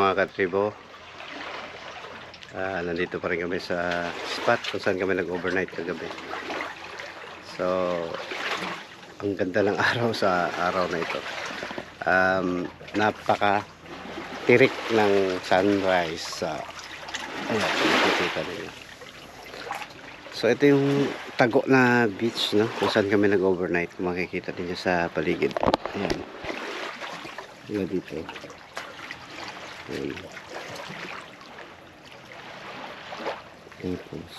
Mga katribo. Ah, nandito pa rin kami sa spot kung saan kami nag-overnight kagabi. So, ang ganda ng araw sa araw na ito. Um, napaka tirik ng sunrise sa ninyo. So, ito yung tago na beach, no? Kung saan kami nag-overnight. Kung makikita ninyo sa paligid. Ayan. Wala dito. Ayan. Tapos.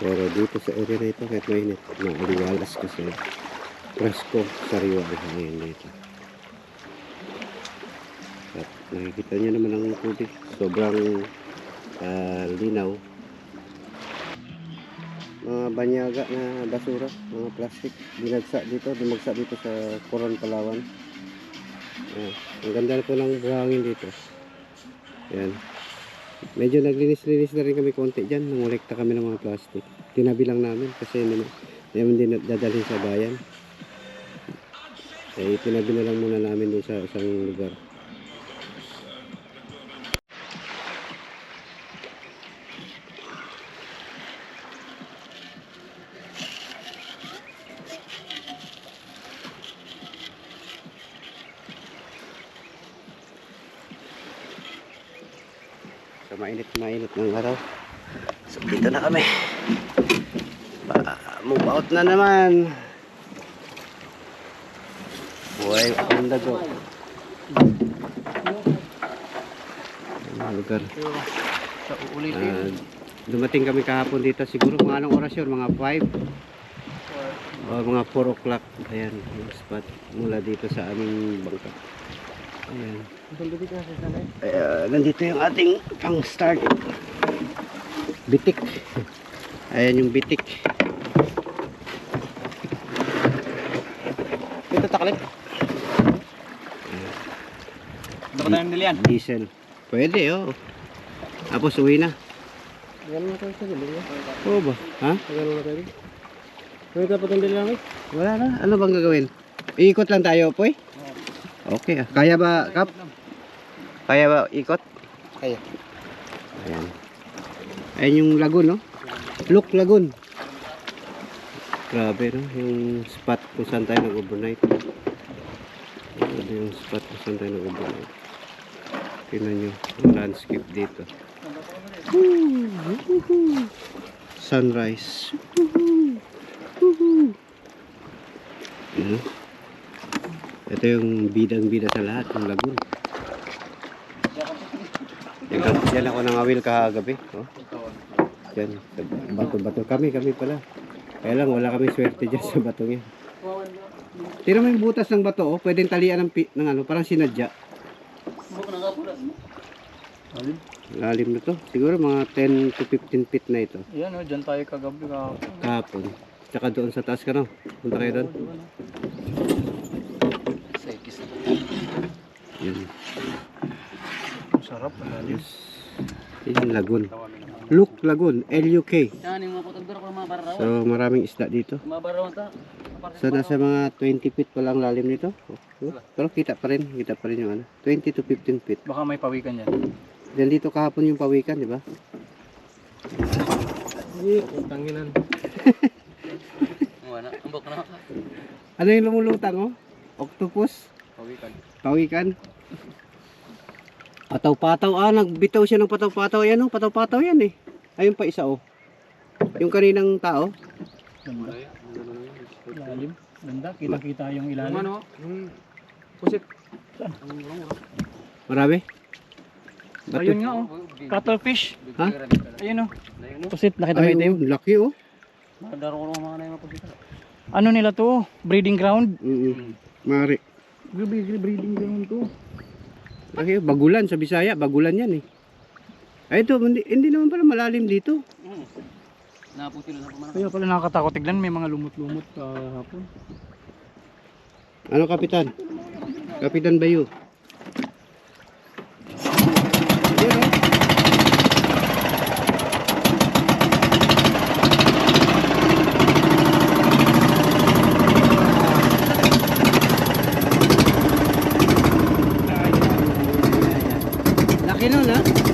Pero dito sa area na ito, kahit mainit, maaliwalas kasi presko, sariwa ang hangin dito. At nakikita nyo naman ang tubig, sobrang ah, linaw. Mga banyaga na basura, mga plastic, binagsak dito, dumagsak dito sa Coron, Palawan. Ayan. Ang ganda po ng buhangin dito. Ayan. Medyo naglinis-linis na rin kami konti dyan. Nangolekta kami ng mga plastic. Tinabi lang namin kasi naman, naman din dadalhin sa bayan. Eh, tinabi na lang muna namin doon sa isang lugar. So mainit mainit ng araw. So dito na kami. Pa, move out na naman. Buhay on the go. Ang lugar. Sa ulit Ah, dumating kami kahapon dito siguro mga anong oras yun? Mga 5? O mga 4 o'clock. Ayan, yung spot mula dito sa aming bangka. Ayan. Uh, nandito yung ating pang start. Bitik. Ayan yung bitik. Ito taklit. Ano ba tayong nilian? Diesel. Pwede, oh. Tapos uwi na. Ganun na tayo sa galing niya. Oo ba? Ha? Ganun na tayo. Ano dapat ang namin? Wala na. Ano bang gagawin? Iikot lang tayo, poy? Okay. ah. Kaya ba, Kap? Kaya ba ikot? Kaya. Ayan. Ayan yung lagoon, no? Look Lagoon. Grabe, no? Yung spot kung saan tayo nag-overnight. Grabe yung spot kung saan tayo nag-overnight. Tingnan nyo, yung landscape dito. Woohoo! Sunrise. Woohoo! Ito yung bidang-bida sa lahat, yung lagoon. Yan, yan ako nangawil kahagabi. Oh. Yan, bato-bato. Kami, kami pala. Kaya lang, wala kami swerte dyan sa batong yan. Tira mo yung butas ng bato, oh. Pwedeng talian ng, ng ano, parang sinadya. Alim? Lalim na to. Siguro mga 10 to 15 feet na ito. Yan o, dyan tayo kagabi kahapon. Kahapon. Tsaka doon sa taas ka, no? Punta kayo doon. Yan. Sarap. Yes. Yan, lagoon. Look Lagoon, L-U-K. So, maraming isda dito. So, nasa mga 20 feet pa lang lalim nito. Oh, Pero kita pa rin. Kita pa rin yung ano. 20 to 15 feet. Baka may pawikan yan. Diyan dito kahapon yung pawikan, di ba? Hindi, tanginan. Wala, ambok na. Ano yung lumulutang, oh? Octopus? Pawikan. Pawikan? Pataw-pataw. Ah, nagbitaw siya ng pataw-pataw. Ayan, oh. Pataw-pataw yan, eh. Ayun pa isa, oh. Yung kaninang tao. Ilalim. Ganda. Kita-kita yung ilalim. Ano? Yung pusit. Saan? Marami? Bato. Ayun nga oh. Cuttlefish. Ha? Ayun oh. Pusit. Nakita mo itim? oh, laki, oh. Madaro ko mga na yung pusit. Ano nila to? Breeding ground? Mm Mari. Grabe, breeding ground to. Laki, bagulan sa Bisaya. Bagulan yan, eh. Ay, ito, hindi, hindi naman pala malalim dito. Naputi na sa Kaya pala nakakatakot tignan. May mga lumot-lumot kahapon. Ano, Kapitan? Kapitan Bayu. Yan, oh. qué no las?